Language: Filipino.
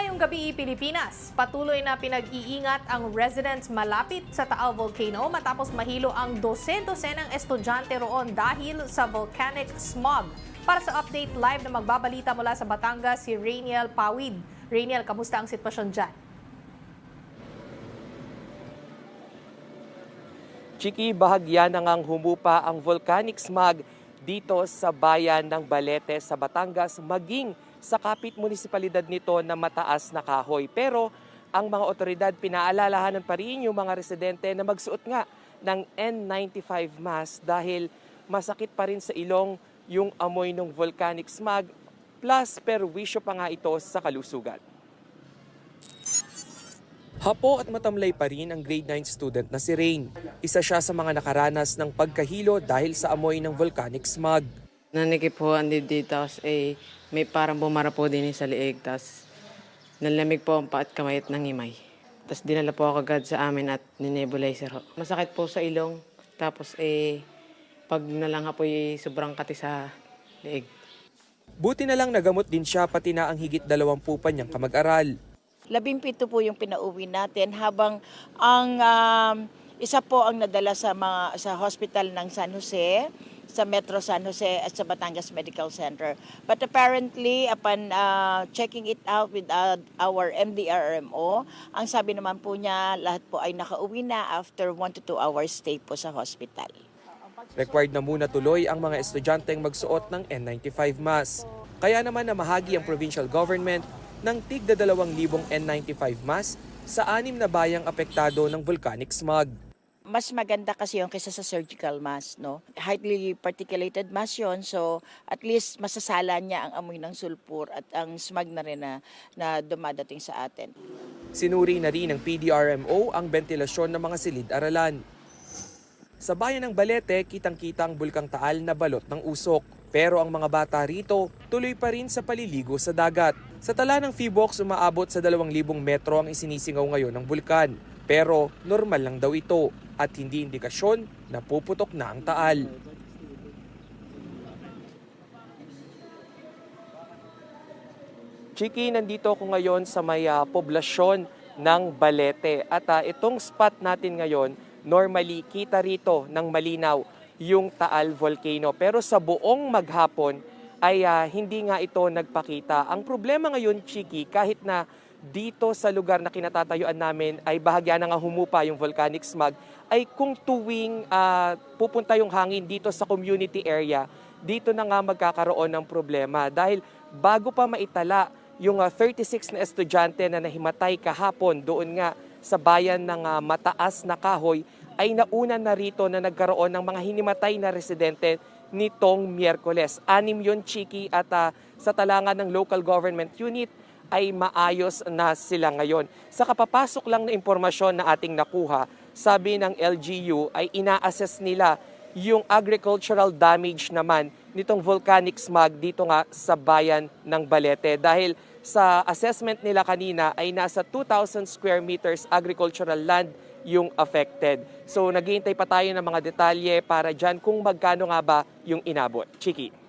Maayong gabi Pilipinas. Patuloy na pinag-iingat ang residents malapit sa Taal Volcano matapos mahilo ang dose-dosenang estudyante roon dahil sa volcanic smog. Para sa update live na magbabalita mula sa Batangas si Rainiel Pawid. Rainiel, kamusta ang sitwasyon dyan? Chiki, bahagya na ngang humupa ang volcanic smog dito sa bayan ng Balete sa Batangas maging sa kapit munisipalidad nito na mataas na kahoy. Pero ang mga otoridad pinaalalahanan pa rin yung mga residente na magsuot nga ng N95 mask dahil masakit pa rin sa ilong yung amoy ng volcanic smog plus perwisyo pa nga ito sa kalusugan. Hapo at matamlay pa rin ang grade 9 student na si Rain. Isa siya sa mga nakaranas ng pagkahilo dahil sa amoy ng volcanic smog. Nanikip po ang dibdib, tapos eh, may parang bumara po din sa liig, tapos nalamig po ang pa at kamay at nangimay. Tapos dinala po ako agad sa amin at ninebulizer ho. Masakit po sa ilong, tapos eh, pag nalangha po eh, sobrang kati sa liig. Buti na lang nagamot din siya pati na ang higit dalawampu pa niyang kamag-aral. Labimpito po yung pinauwi natin habang ang um, isa po ang nadala sa mga sa hospital ng San Jose, sa Metro San Jose at sa Batangas Medical Center. But apparently, upon uh, checking it out with uh, our MDRMO, ang sabi naman po niya, lahat po ay nakauwi na after 1 to 2 hours stay po sa hospital. Required na muna tuloy ang mga estudyanteng magsuot ng N95 mask. Kaya naman namahagi ang provincial government ng tigda 2,000 N95 mask sa anim na bayang apektado ng volcanic smog. Mas maganda kasi yung kaysa sa surgical mask, no? Highly particulated mask yun, so at least masasala niya ang amoy ng sulfur at ang smog na rin na, na dumadating sa atin. Sinuri na rin ng PDRMO ang ventilasyon ng mga silid-aralan. Sa bayan ng Balete, kitang-kita ang bulkang taal na balot ng usok. Pero ang mga bata rito, tuloy pa rin sa paliligo sa dagat. Sa tala ng Feebox, umaabot sa 2,000 metro ang isinisingaw ngayon ng bulkan. Pero normal lang daw ito at hindi indikasyon na puputok na ang taal. Chiki, nandito ako ngayon sa may ah, poblasyon ng Balete. At ah, itong spot natin ngayon, normally kita rito ng malinaw yung Taal Volcano. Pero sa buong maghapon ay ah, hindi nga ito nagpakita. Ang problema ngayon, Chiki, kahit na dito sa lugar na kinatatayuan namin ay bahagya na nga humupa yung volcanic smog, ay kung tuwing ah, pupunta yung hangin dito sa community area, dito na nga magkakaroon ng problema. Dahil bago pa maitala yung ah, 36 na estudyante na nahimatay kahapon doon nga sa bayan ng ah, mataas na kahoy, ay nauna na rito na nagkaroon ng mga hinimatay na residente nitong Miyerkules. Anim yon Chiki at ah, sa talangan ng local government unit ay maayos na sila ngayon. Sa kapapasok lang na impormasyon na ating nakuha, sabi ng LGU ay ina-assess nila yung agricultural damage naman nitong volcanic smog dito nga sa bayan ng Balete. Dahil sa assessment nila kanina ay nasa 2,000 square meters agricultural land yung affected. So naghihintay pa tayo ng mga detalye para dyan kung magkano nga ba yung inabot. Chiki.